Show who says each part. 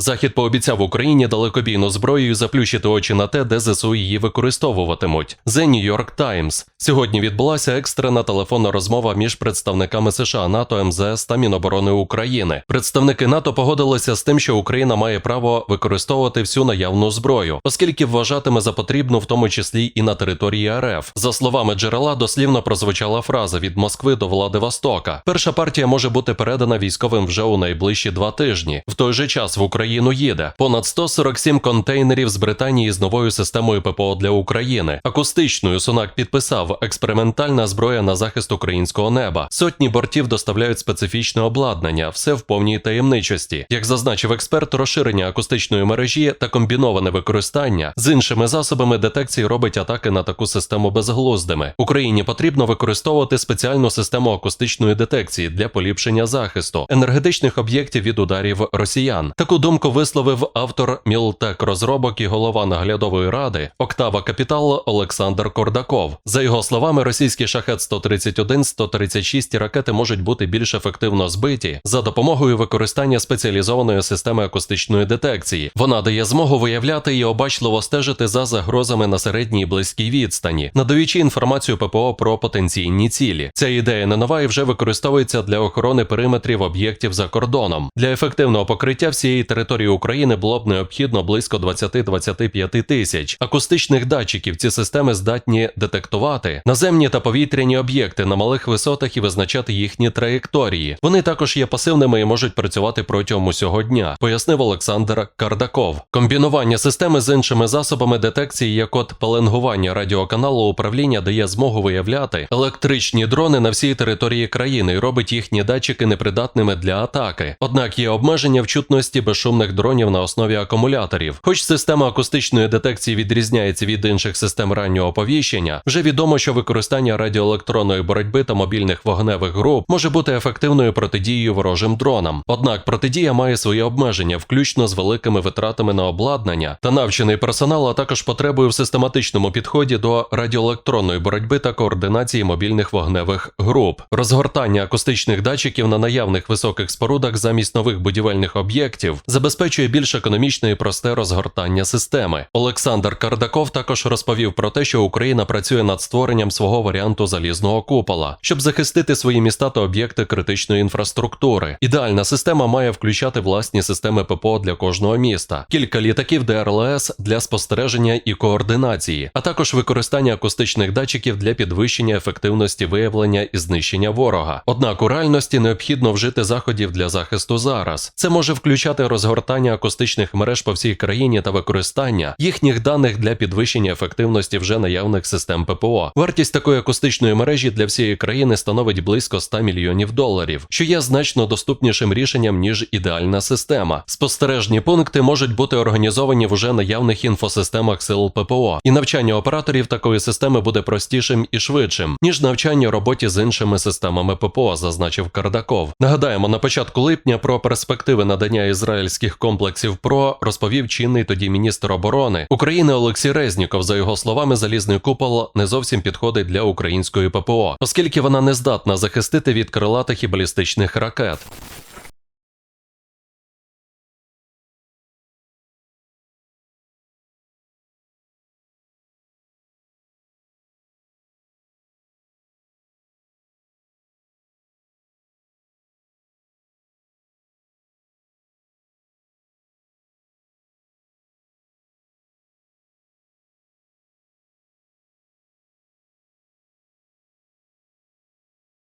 Speaker 1: Захід пообіцяв Україні далекобійну зброю і заплющити очі на те, де ЗСУ її використовуватимуть. The New York Times. Сьогодні відбулася екстрена телефонна розмова між представниками США, НАТО, МЗС та Міноборони України. Представники НАТО погодилися з тим, що Україна має право використовувати всю наявну зброю, оскільки вважатиме за потрібну, в тому числі і на території РФ. За словами джерела, дослівно прозвучала фраза від Москви до Владивостока. Перша партія може бути передана військовим вже у найближчі два тижні. В той же час в Україну їде понад 147 контейнерів з Британії з новою системою ППО для України. Акустичною Сунак підписав експериментальна зброя на захист українського неба. Сотні бортів доставляють специфічне обладнання, все в повній таємничості. Як зазначив експерт, розширення акустичної мережі та комбіноване використання з іншими засобами детекції робить атаки на таку систему безглуздими. Україні потрібно використовувати спеціальну систему акустичної детекції для поліпшення захисту енергетичних об'єктів від ударів росіян. Таку думку висловив автор Мілтек розробок і голова наглядової ради Октава Капітал Олександр Кордаков. За його словами, російські шахет 131 136 ракети можуть бути більш ефективно збиті за допомогою використання спеціалізованої системи акустичної детекції. Вона дає змогу виявляти і обачливо стежити за загрозами на середній і близькій відстані, надаючи інформацію ППО про потенційні цілі. Ця ідея не нова і вже використовується для охорони периметрів об'єктів за кордоном. Для ефективного покриття всієї території України було б необхідно близько 20-25 тисяч акустичних датчиків. Ці системи здатні детектувати наземні та повітряні об'єкти на малих висотах і визначати їхні траєкторії. Вони також є пасивними і можуть працювати протягом усього дня, пояснив Олександр Кардаков. Комбінування системи з іншими засобами детекції, як от пеленгування радіоканалу управління, дає змогу виявляти електричні дрони на всій території країни і робить їхні датчики непридатними для атаки. Однак є обмеження в чутності безшумних дронів на основі акумуляторів. Хоч система акустичної детекції відрізняється від інших систем раннього оповіщення, вже відомо, що використання радіоелектронної боротьби та мобільних вогневих груп може бути ефективною протидією ворожим дронам. Однак протидія має свої обмеження, включно з великими витратами на обладнання та навчений персонал, а також потребою в систематичному підході до радіоелектронної боротьби та координації мобільних вогневих груп. Розгортання акустичних датчиків на наявних високих спорудах замість нових будівельних об'єктів забезпечує більш економічне і просте розгортання системи. Олександр Кардаков також розповів про те, що Україна працює над створенням свого варіанту залізного купола, щоб захистити свої міста та об'єкти критичної інфраструктури. Ідеальна система має включати власні системи ППО для кожного міста, кілька літаків ДРЛС для спостереження і координації, а також використання акустичних датчиків для підвищення ефективності виявлення і знищення ворога. Однак у реальності необхідно вжити заходів для захисту зараз. Це може включати розгортання акустичних мереж по всій країні та використання їхніх даних для підвищення ефективності вже наявних систем ППО. Вартість такої акустичної мережі для всієї країни становить близько 100 мільйонів доларів, що є значно доступнішим рішенням ніж ідеальна система. Спостережні пункти можуть бути організовані в уже наявних інфосистемах сил ППО, і навчання операторів такої системи буде простішим і швидшим, ніж навчання роботі з іншими системами ППО, зазначив Кардаков. Нагадаємо, на початку липня про перспективи надання ізраїльських комплексів ПРО розповів чинний тоді міністр оборони України Олексій Резніков. За його словами, залізний купол не зовсім підходить для української ППО, оскільки вона не здатна захистити від крилатих і балістичних ракет.